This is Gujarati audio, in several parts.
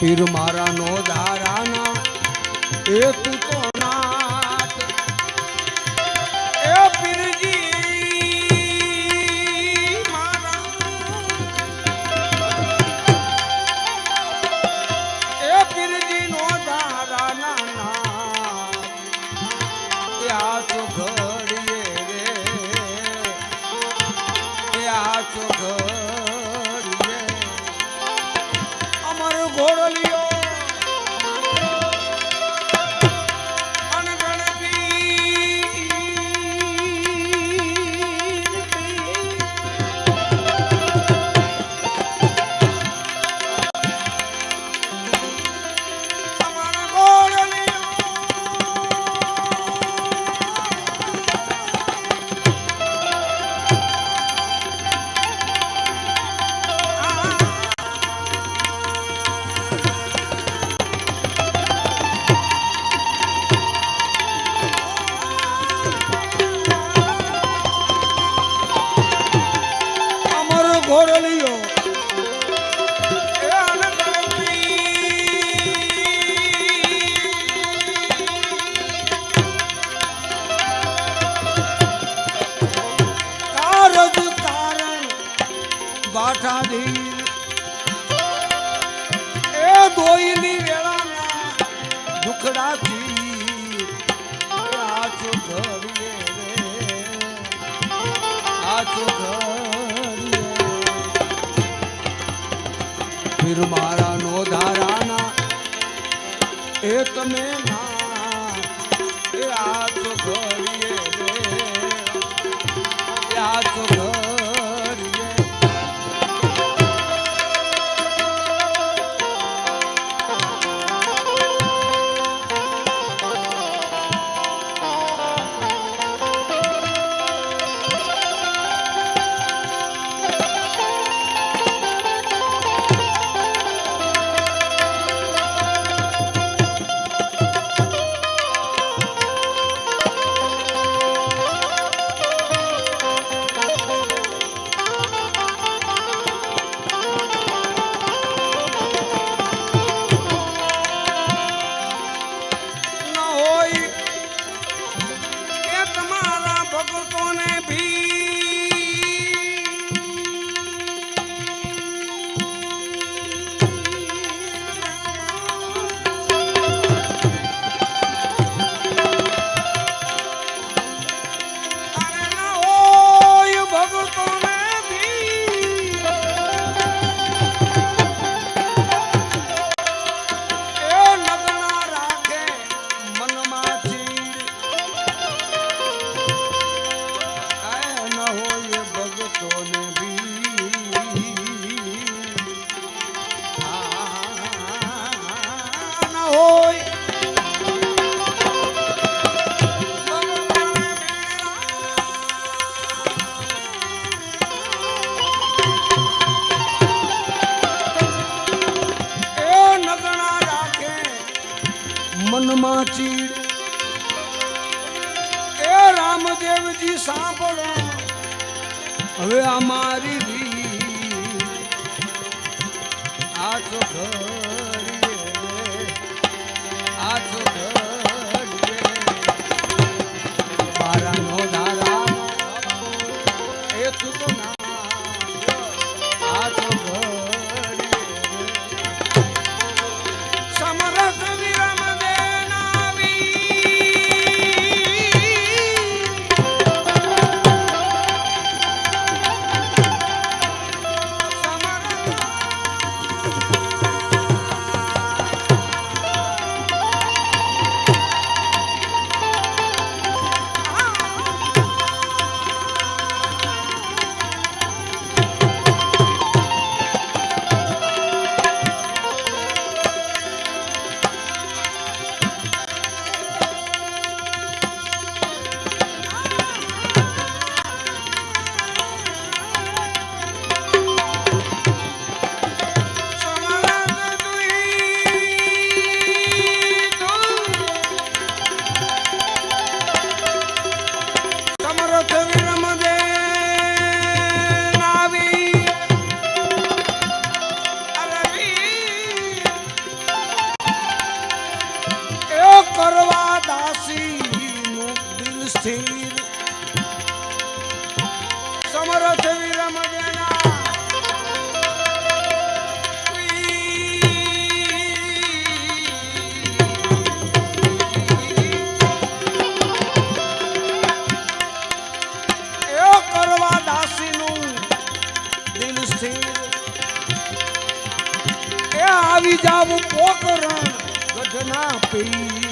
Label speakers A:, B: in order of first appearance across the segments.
A: પીર મારા નો દારાના એ તું તો નાથ. એ પીરજી, મારા. એ પીરજી નો દારાના ફિર મારા નો ધારાના એ તમે ના હવે અમારી આ ચોખરી આ ಗಂಗಾ Be.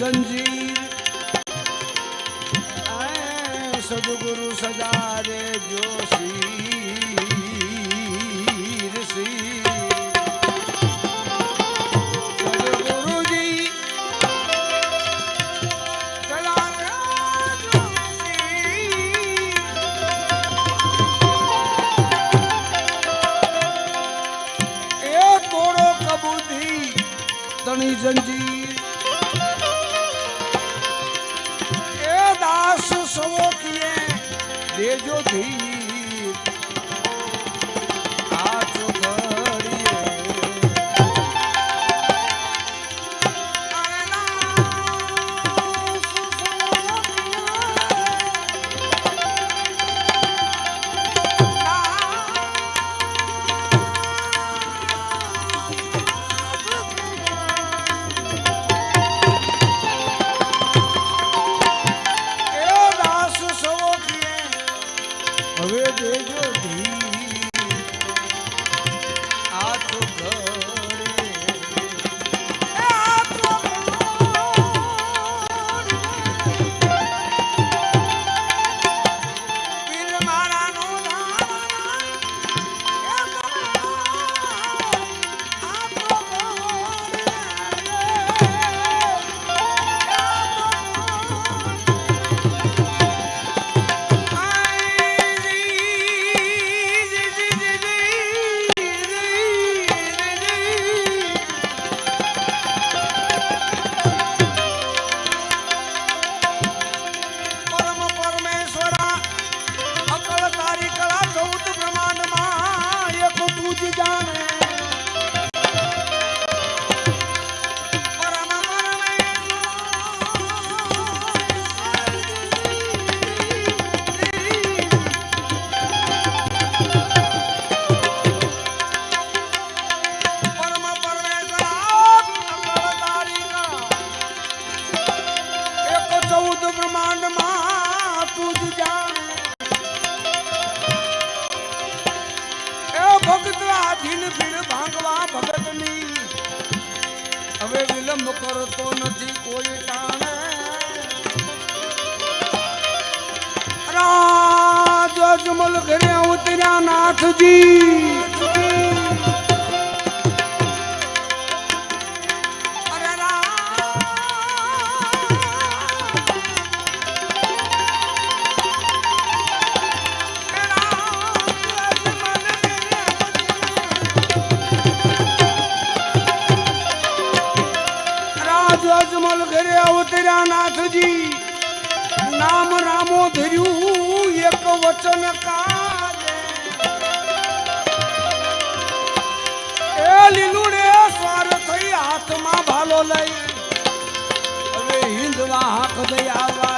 A: જંજીર સદગુરુ સદા રે જોશી સદગુરુજી ભગતની. હવે વિલંબ કરતો નથી કોઈ ટાણે. રાજ અજમલ ઘરે ઉતર્યા નાથજી. ભાલો લઈ. હવે હિંદવા હાથ દઈ આવે